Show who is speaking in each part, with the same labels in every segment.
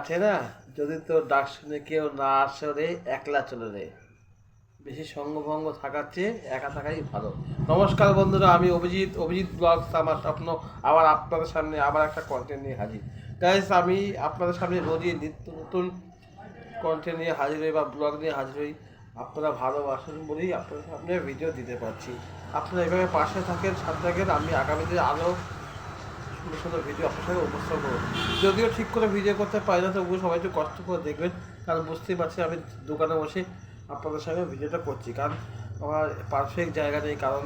Speaker 1: আছে না? যদি তোর ডাক শুনে কেউ না আসে রে, একলা চলে রে। বেশি সঙ্গভঙ্গ থাকার চেয়ে একা থাকাই ভালো। নমস্কার বন্ধুরা, আমি অভিজিৎ। অভিজিৎ ব্লগস, আমার স্বপ্ন, আবার আপনাদের সামনে আবার একটা কন্টেন্ট নিয়ে হাজির। গাইস আমি আপনাদের সামনে রোজই নিত্য নতুন কন্টেন্ট নিয়ে হাজির হই বা ব্লগ নিয়ে হাজির হই। আপনারা ভালোবাসেন বলেই আপনাদের সামনে ভিডিও দিতে পারছি। আপনারা এভাবে পাশে থাকেন, সাথে থাকেন। আমি আগামী দিনে আরও সুন্দর সুন্দর ভিডিও সাথে উপস্থাপন করব। যদিও ঠিক করে ভিডিও করতে পারি না, তবুও সবাই একটু কষ্ট করে দেখবেন। কারণ বুঝতেই পারছি আমি দোকানে বসে আপনাদের সঙ্গে ভিডিওটা করছি। কারণ আমার পারফেক্ট জায়গা নেই, কারণ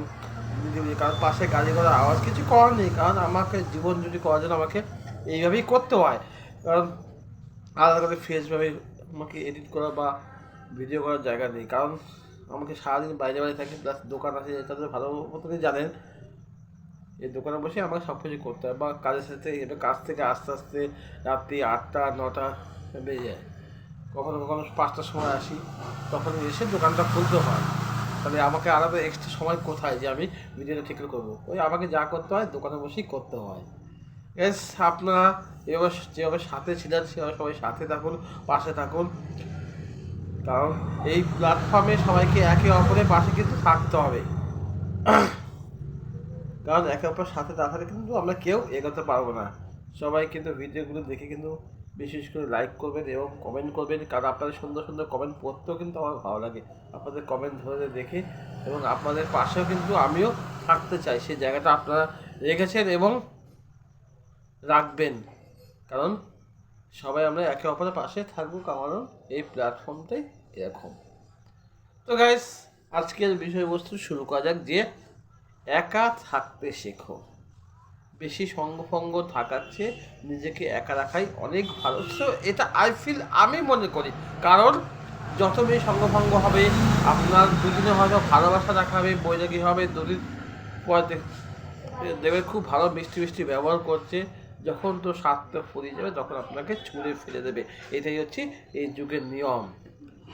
Speaker 1: কারণ পাশে গাড়ি ঘোড়া আওয়াজ কিছু করার নেই। কারণ আমাকে জীবন যদি করার জন্য আমাকে এইভাবেই করতে হয়। কারণ আলাদা করে ফ্রেশভাবে আমাকে এডিট করা বা ভিডিও করার জায়গা নেই। কারণ আমাকে সারাদিন বাইরে বাইরে থাকি প্লাস দোকান আছে, এটা তো ভালো মতনই জানেন। এই দোকানে বসে আমাকে সব কিছু করতে হয়। বা কাজের সাথে কাজ থেকে আস্তে আস্তে রাত্রি আটটা, নটা বেজে যায়। কখনো কখনো পাঁচটার সময় আসি। তখন এসে দোকানটা খুলতে হয়। তাহলে আমাকে আলাদা এক্সট্রা সময় কোথায় যে আমি ভিডিওটা ঠিক করে করব? ওই আমাকে যা করতে হয়, দোকানে বসেই করতে হয়। এস আপনারা এবার যেভাবে সাথে ছিলেন, সেভাবে সবাই সাথে থাকুন, পাশে থাকুন। কারণ এই প্ল্যাটফর্মে সবাইকে একে অপরের পাশে কিন্তু থাকতে হবে। কারণ একে অপরের সাথে না থাকলে কিন্তু আমরা কেউ এগোতে পারব না। সবাই কিন্তু ভিডিওগুলো দেখে কিন্তু বিশেষ করে লাইক করবেন এবং কমেন্ট করবেন, কারণ আপনাদের সুন্দর সুন্দর কমেন্ট পড়তেও কিন্তু আমার ভালো লাগে। আপনাদের কমেন্ট ধরে দেখে এবং আপনাদের পাশেও কিন্তু আমিও থাকতে চাই, সেই জায়গাটা আপনারা রেখেছেন এবং রাখবেন। কারণ সবাই আমরা একে অপরের পাশে থাকব কারণ এই প্ল্যাটফর্মটাই এরকম। তো গাইস আজকের বিষয়বস্তু শুরু করা যাক যে একা থাকতে শেখো। বেশি সঙ্গফঙ্গ থাকার চেয়ে নিজেকে একা রাখাই অনেক ভালো। সো এটা আই ফিল আমি মনে করি। কারণ যত বেশি সঙ্গভঙ্গ হবে, আপনার দুদিনে হয়তো ভালোবাসা রাখা হবে, বৈরাগী হবে, দুদিন পর দেখবে খুব ভালো মিষ্টি মিষ্টি ব্যবহার করছে। যখন তো স্বার্থ ফুরিয়ে যাবে, তখন আপনাকে ছুঁড়ে ফেলে দেবে। এটাই হচ্ছে এই যুগের নিয়ম।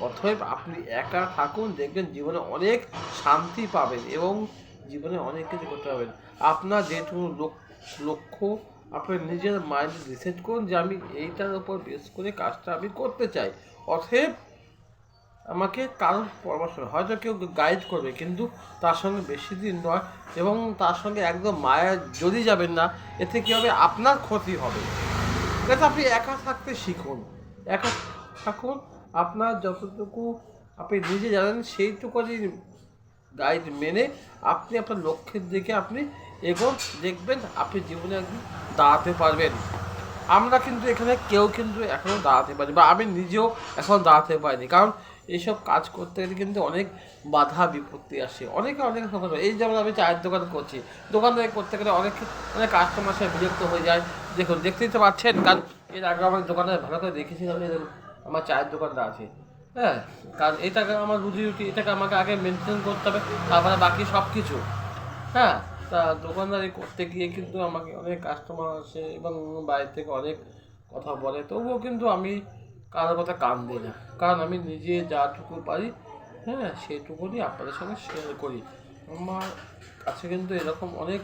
Speaker 1: অতএব আপনি একা থাকুন, দেখবেন জীবনে অনেক শান্তি পাবেন এবং জীবনে অনেক কিছু করতে পারবেন আপনার যেটুকু লোক- লক্ষ্য, আপনার নিজের মাইন্ড রিসেট করুন যে আমি এইটার উপর বেস করে কাজটা আমি করতে চাই। অতএব আমাকে কারোর পরামর্শ। হয়তো কেউ গাইড করবে, কিন্তু তার সঙ্গে বেশি দিন নয় এবং তার সঙ্গে একদম মায়া যদি যাবেন না। এতে কী হবে? আপনার ক্ষতি হবে। যাতে আপনি একা থাকতে শিখুন। একা থাকুন। আপনার যতটুকু আপনি নিজে জানেন সেইটুকুনি গাইড মেনে আপনি আপনার লক্ষ্যের দিকে আপনি এগোন, দেখবেন আপনি জীবনে একদিন দাঁড়াতে পারবেন। আমরা কিন্তু এখানে কেউ কিন্তু এখনও দাঁড়াতে পারি বা আমি নিজেও এখন দাঁড়াতে পারিনি। কারণ এইসব কাজ করতে গেলে কিন্তু অনেক বাধা বিপত্তি আসে। অনেকে অনেক দোকান এই যেমন আমি চায়ের দোকান করছি। দোকানদারি করতে গেলে অনেক অনেক কাস্টমার সে বিরক্ত হয়ে যায়। দেখুন, দেখতেই তো পাচ্ছেন। কারণ এর আগে আমার দোকানে ভালো করে দেখেছিলাম আমার চায়ের দোকানটা আছে। হ্যাঁ কারণ এটাকে আমার রুজি রুটি, এটাকে আমাকে আগে মেনটেন করতে হবে, তারপরে বাকি সব কিছু হ্যাঁ তা দোকানদারি করতে গিয়ে কিন্তু আমাকে অনেক কাস্টমার আসে এবং বাইরে থেকে অনেক কথা বলে। তবুও কিন্তু আমি কারোর কথা কান দিই না। কারণ আমি নিজে যাটুকু পারি হ্যাঁ সেইটুকুনি আপনাদের সঙ্গে শেয়ার করি। আমার কাছে কিন্তু এরকম অনেক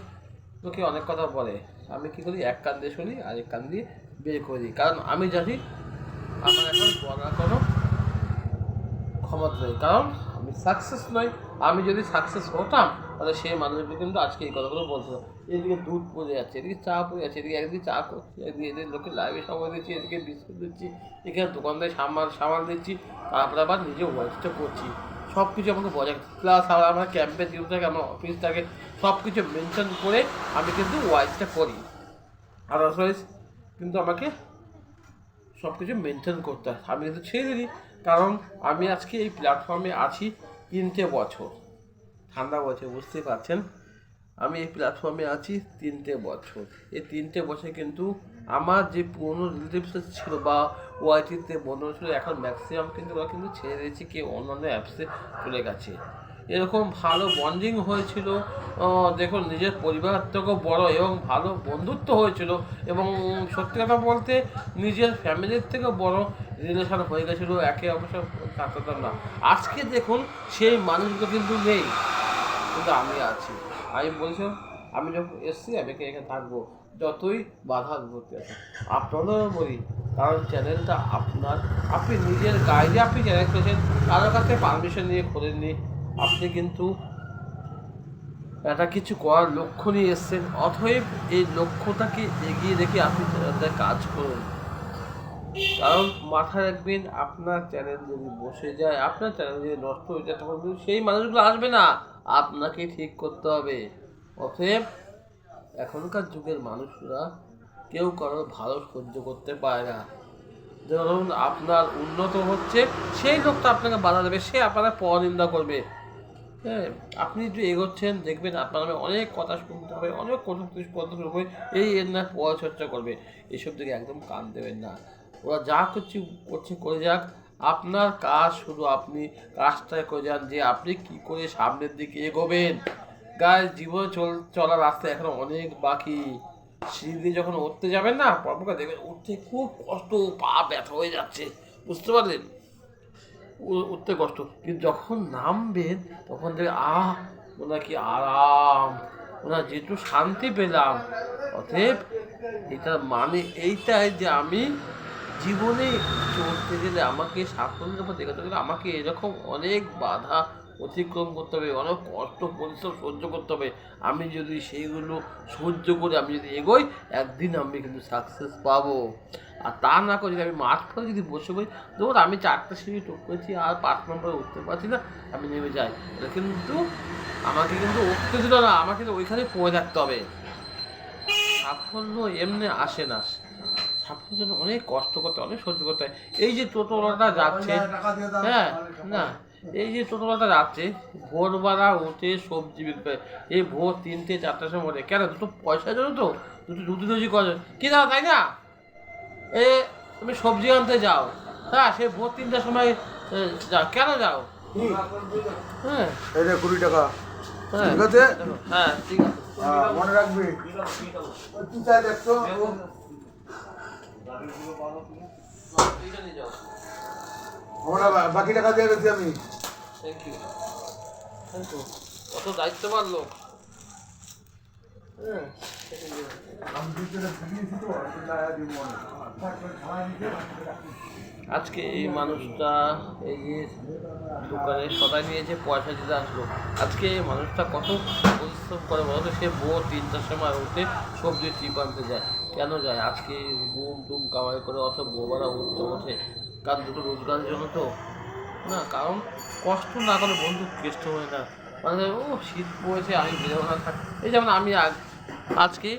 Speaker 1: লোকে অনেক কথা বলে। আমি কী করি, এক কান দিয়ে শুনি আর এক কান দিয়ে বের করে কারণ আমি জানি, আমার এখন বলার কোনো ক্ষমতা নেই। কারণ আমি সাকসেস নই, আমি যদি সাকসেস হতাম, তাহলে সেই মানুষগুলো কিন্তু আজকে এই কথাগুলো বলতো। এদিকে দুধ পড়ে যাচ্ছে, এদিকে চা পড়ে যাচ্ছে, এদিকে একদিকে চা করছি একদিকে এদের লোকে লাইভে সময় দিচ্ছি, এদিকে বিস্কুট দিচ্ছি, এখানে দোকানদারে সামাল সামাল দিচ্ছি, তারপরে আবার নিজে ওয়াইফটা করছি। সব কিছু আমাকে বজায় প্লাস আবার আমার ক্যাম্পে ডিউটি থাকে, আমার অফিস থাকে সব কিছু মেনটেন করে আমি কিন্তু ওয়াইজটা করি। আদারওয়াইজ কিন্তু আমাকে সব কিছু মেনটেন করতে হয়। আমি কিন্তু ছেড়ে দিই। কারণ আমি আজকে এই প্ল্যাটফর্মে আছি তিনটে বছর। ঠান্ডা বছর বুঝতে পারছেন? আমি এই প্ল্যাটফর্মে আছি তিনটে বছর। এই তিনটে বছর কিন্তু আমার যে পুরনো রিলেটিভস ছিল বা ওয়াইটিতে বন্ধু ছিল, এখন ম্যাক্সিমাম কিন্তু ওরা কিন্তু ছেড়ে দিয়েছে, কেউ অন্যান্য অ্যাপসে চলে গেছে। এরকম ভালো বন্ডিং হয়েছিল। দেখুন, নিজের পরিবার থেকেও বড় এবং ভালো বন্ধুত্ব হয়েছিল এবং সত্যি কথা বলতে নিজের ফ্যামিলির থেকেও বড় রিলেশন হয়ে গেছিল, একে অপর থাকতাম না। আজকে দেখুন, সেই মানুষগুলো কিন্তু নেই। কিন্তু আমি আছি। আমি বলছি, আমি যখন এসছি, আমি এখানে থাকব। যতই বাধা বিপত্তি আছে। আপনাদেরও বলি, কারণ চ্যানেলটা আপনার। আপনি নিজের গাইডে আপনি চ্যানেল করেছেন কারোর কাছে পারমিশন নিয়ে খোলেননি আপনি কিন্তু একটা কিছু করার লক্ষ্য নিয়ে এসছেন, অতএব এই লক্ষ্যটাকে এগিয়ে রেখে আপনি কাজ করুন। কারণ মাথায় রাখবেন, আপনার চ্যানেল যদি বসে যায়, আপনার চ্যানেল যদি নষ্ট হয়ে যায়, তখন কিন্তু সেই মানুষগুলো আসবে না। আপনাকে ঠিক করতে হবে। অতএব এখনকার যুগের মানুষরা কেউ কারোর ভালো সহ্য করতে পারে না। ধরুন আপনার উন্নত হচ্ছে, সেই লোকটা আপনাকে বাধা দেবে, সে আপনার পরনিন্দা করবে। হ্যাঁ আপনি একটু এগোচ্ছেন, দেখবেন আপনার নামে অনেক কথা শুনতে হবে, অনেক কটূক্তি পদ্ধতি হবে এই এর না পরচর্চা করবে। এসব দিকে একদম কান দেবেন না। ওরা যা করছে করছে, করে যাক। আপনার কাজ শুধু আপনি কাজটা করে যান, যে আপনি কি করে সামনের দিকে এগোবেন। গায়ে জীবন চল, চলার রাস্তা এখন অনেক বাকি। সিঁড়ি যখন উঠতে যাবেন না, পরপর দেখবেন উঠতে খুব কষ্ট, পা ব্যথা হয়ে যাচ্ছে। বুঝতে পারলেন? উঠতে কষ্ট। কিন্তু যখন নামবেন, তখন দেখবে আহ, ওনার কি আরাম, ওনার যেটু শান্তি পেলাম। অতএব এটার মানে এইটাই যে আমি জীবনে চলতে গেলে আমাকে সাফল্যের উপর দেখাতে গেলে আমাকে এরকম অনেক বাধা অতিক্রম করতে হবে অনেক কষ্ট পরিশ্রম সহ্য করতে হবে। আমি যদি সেইগুলো সহ্য করে আমি যদি এগোই একদিন আমি কিন্তু সাকসেস পাবো। আর তা না করে যদি আমি করে যদি বসে বই ধরুন আমি চারটে সিঁড়ি টুক করেছি আর পাঁচ নম্বরে উঠতে পারছি না আমি নেমে যাই। এটা কিন্তু আমাকে কিন্তু উঠতে দিল না আমাকে কিন্তু ওইখানে পড়ে থাকতে হবে। সাফল্য এমনি আসে না। সাফল্যের জন্য অনেক কষ্ট করতে হয়, অনেক সহ্য করতে হয়। এই যে টোটোওয়ালাটা যাচ্ছে হ্যাঁ না। এই যে টোটোওয়ালাটা যাচ্ছে ভোরবেলা উঠে সবজি বিক্রি এই ভোর তিনটে চারটার সময় ওঠে। কেন? দুটো পয়সার জন্য তো? দুটো রুটি রুজি করে। কি দাও তাই না? এ তুমি সবজি আনতে যাও। হ্যাঁ সে ভোর তিনটার সময় যাও। কেন যাও? হ্যাঁ।
Speaker 2: কুড়ি টাকা।
Speaker 1: হ্যাঁ।
Speaker 2: ঠিক আছে?
Speaker 1: হ্যাঁ ঠিক আছে।
Speaker 2: হ্যাঁ, মনে রাখবি। ওই তুই চাই দেখতো
Speaker 1: এইটা নিয়ে যাও।
Speaker 2: আমরা বাকি টাকা দিয়ে গেছি আমি।
Speaker 1: থ্যাংক ইউ থ্যাংক ইউ কত দায়িত্ববান লোক হ্যাঁ আজকে এই মানুষটা এই যে দোকানে সদাই নিয়েছে পয়সা দিতে আসলো। আজকে এই মানুষটা কত পরিশ্রম করে বলতো সে ভোর তিনটার সময় উঠে সবজি টিপ আনতে যায়। কেন যায়? আজকে বুম টুম কামাই করে অত বোবারা উঠতে ওঠে। কারণ দুটো রোজগারের জন্য তো। না, কারণ কষ্ট না করে বন্ধু কেষ্ট হয় না। মানে ও শীত পড়েছে, আমি বেরোবো না এই যেমন আমি আজকে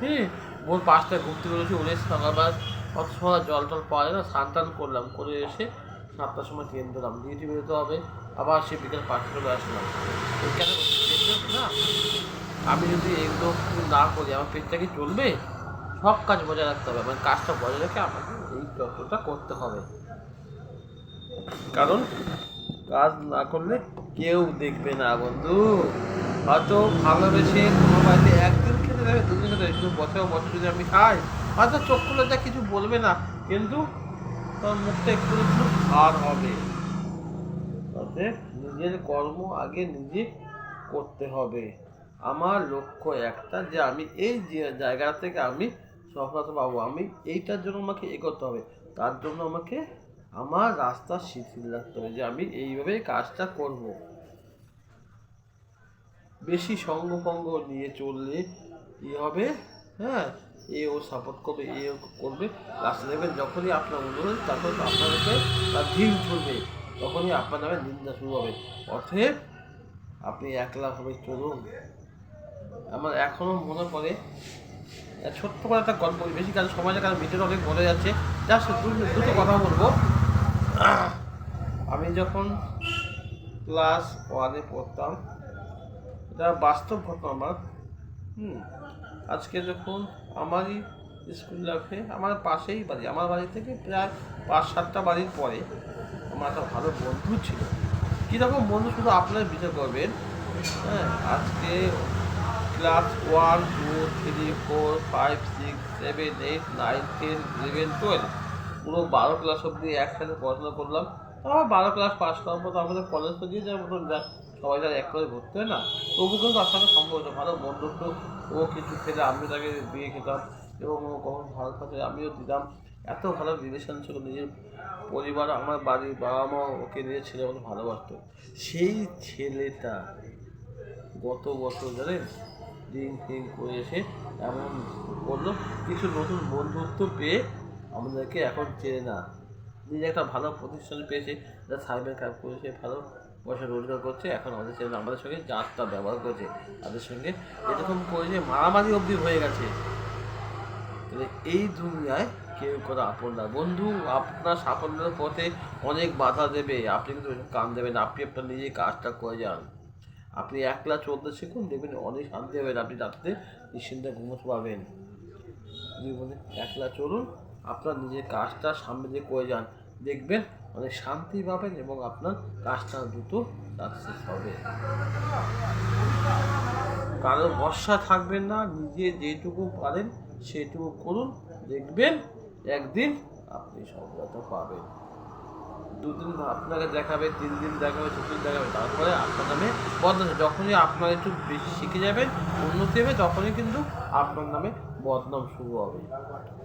Speaker 1: হ্যাঁ ভোর পাঁচটায় ঘুরতে বেরোছি উঠে সকালবেলা অত সময় জল টল পাওয়া যায় না, স্নান টান করলাম, করে এসে সাতটার সময় ট্রেন ধরলাম ডিউটি বেরোতে হবে, আবার সে বিকেল পাঁচটা চলে আসলাম কেন? না, আমি যদি এগুলো না করি, আমার পেটটা কি চলবে? সব কাজ বজায় রাখতে হবে মানে কাজটা বজায় রেখে আমাকে এই যত্নটা করতে হবে। কারণ কাজ না করলে কেউ দেখবে না বন্ধু। হয়তো ভালোবেসে কোনো বাড়িতে একদিন খেতে দেবে, দুদিন খেতে কিন্তু বছর বছর যদি আমি খাই, হয়তো চোখ খুলে যা কিছু বলবে না, কিন্তু তোর মুখটা একটু একটু ভার হবে। অতএব নিজের কর্ম আগে নিজে করতে হবে। আমার লক্ষ্য একটা যে আমি এই জায়গা থেকে আমি সফলতা পাবো আমি এইটার জন্য আমাকে এগোতে হবে। তার জন্য আমাকে আমার রাস্তা শিথিল রাখতে হবে যে আমি এইভাবে কাজটা করব। বেশি সঙ্গ ফঙ্গ নিয়ে চললে কি হবে হ্যাঁ? এ ও সাপোর্ট করবে, এ ও করবে। রাস্তা দেখবেন যখনই আপনার অনুরোধ তখন আপনাদেরকে তার ঢিল ছুড়বে। তখনই আপনার নামে নিন্দা শুরু হবে। অতএব আপনি একলাভাবে চলুন। আমার এখনও মনে পড়ে ছোট্ট করে একটা গল্প বেশি কারণ সমাজে কারণ ভিতরে অনেক বলে যাচ্ছে। জাস্ট দুটো কথা বলব। আমি যখন ক্লাস ওয়ানে পড়তাম, এটা বাস্তব ঘটনা আমার। হুম, আজকে যখন আমারই স্কুল লাইফে আমার পাশেই বাড়ি, আমার বাড়ি থেকে প্রায় পাঁচ সাতটা বাড়ির পরে আমার একটা ভালো বন্ধু ছিল। কীরকম বন্ধু শুধু আপনারা বিচার করবেন? হ্যাঁ আজকে class one two three four five six seven eight nine ten eleven twelve পুরো বারো ক্লাস অবধি একসাথে পড়াশোনা করলাম। তারপর বারো ক্লাস পাস করার পর তো আমাদের কলেজ তো দিয়ে যাওয়ার মতন সবাই যারা একবারে ঘুরতে হয় না। তবু কিন্তু তার সঙ্গে সম্ভব হতো ভালো বন্ধুত্ব, ও কিছু খেলে আমিও তাকে দিয়ে খেতাম এবং ও কখন ভালো খাতে আমিও দিতাম। এত ভালো রিলেশন ছিল নিজের পরিবার, আমার বাড়ির বাবা মা ওকে নিয়ে ছেলে মতো ভালোবাসত। সেই ছেলেটা গত বছর জানেন দিন দিন করে এসে এমন করল। কিছু নতুন বন্ধুত্ব পেয়ে আমাদেরকে এখন চেনে না। নিজে একটা ভালো প্রতিষ্ঠান পেয়েছে, যা সাইবার কাজ করেছে, ভালো পয়সা রোজগার করছে, এখন আমাদের না। আমাদের সঙ্গে যাত্রা ব্যবহার করছে, তাদের সঙ্গে এরকম করেছে মারামারি অবধি হয়ে গেছে। এই দুনিয়ায় কেউ করে আপন না। বন্ধু, আপনার সাফল্যের পথে অনেক বাধা দেবে। আপনি কিন্তু কান দেবেন। আপনি আপনার নিজে কাজটা করে যান। আপনি একলা চলতে শিখুন, দেখবেন অনেক শান্তি হবেন আপনি রাত্রে নিশ্চিন্তে ঘুমোতে পাবেন জীবনে একলা চলুন, আপনার নিজের কাজটা সামনে দিয়ে করে যান। দেখবেন অনেক শান্তি পাবেন এবং আপনার কাজটা দ্রুত সাকসেস হবে। কারও ভরসা থাকবেন না, নিজে যেটুকু পারেন সেটুকু করুন, দেখবেন একদিন আপনি সফলতা পাবেন। দুদিন আপনাকে দেখাবে, তিন দিন দেখাবে চতুর্দিন দেখাবে, তারপরে আপনার নামে বদনাম যখনই আপনার একটু বেশি শিখে যাবেন, উন্নতি হবে, তখনই কিন্তু আপনার নামে বদনাম শুরু হবে।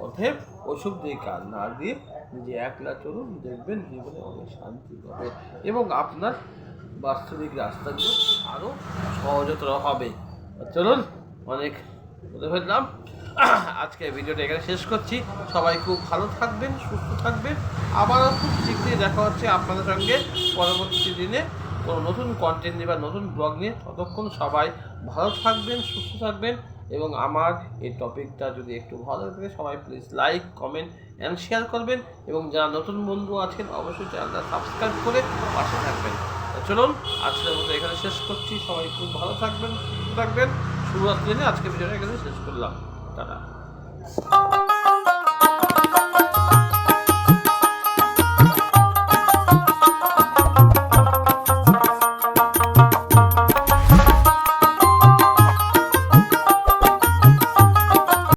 Speaker 1: অতএব ওসব দিয়ে কাজ না দিয়ে নিজে একলা চলুন, দেখবেন জীবনে অনেক শান্তি হবে এবং আপনার বাস্তবিক রাস্তাগুলো আরও সহজতর হবে। চলুন, অনেক বলে ফেললাম আজকে ভিডিওটা এখানে শেষ করছি। সবাই খুব ভালো থাকবেন, সুস্থ থাকবেন। আবারও খুব শীঘ্রই দেখা হচ্ছে আপনাদের সঙ্গে। পরবর্তী দিনে কোনো নতুন কন্টেন্ট নিয়ে বা নতুন ব্লগ নিয়ে ততক্ষণ সবাই ভালো থাকবেন, সুস্থ থাকবেন এবং আমার এই টপিকটা যদি একটু ভালো লাগে, সবাই please like comment and share করবেন এবং যারা নতুন বন্ধু আছেন, অবশ্যই চ্যানেলটা সাবস্ক্রাইব করে পাশে থাকবেন। চলুন, আজকের মতো এখানে শেষ করছি। সবাই খুব ভালো থাকবেন, সুস্থ থাকবেন। শুভরাত্রি দিনে আজকে ভিডিওটা এখানে শেষ করলাম। টাটা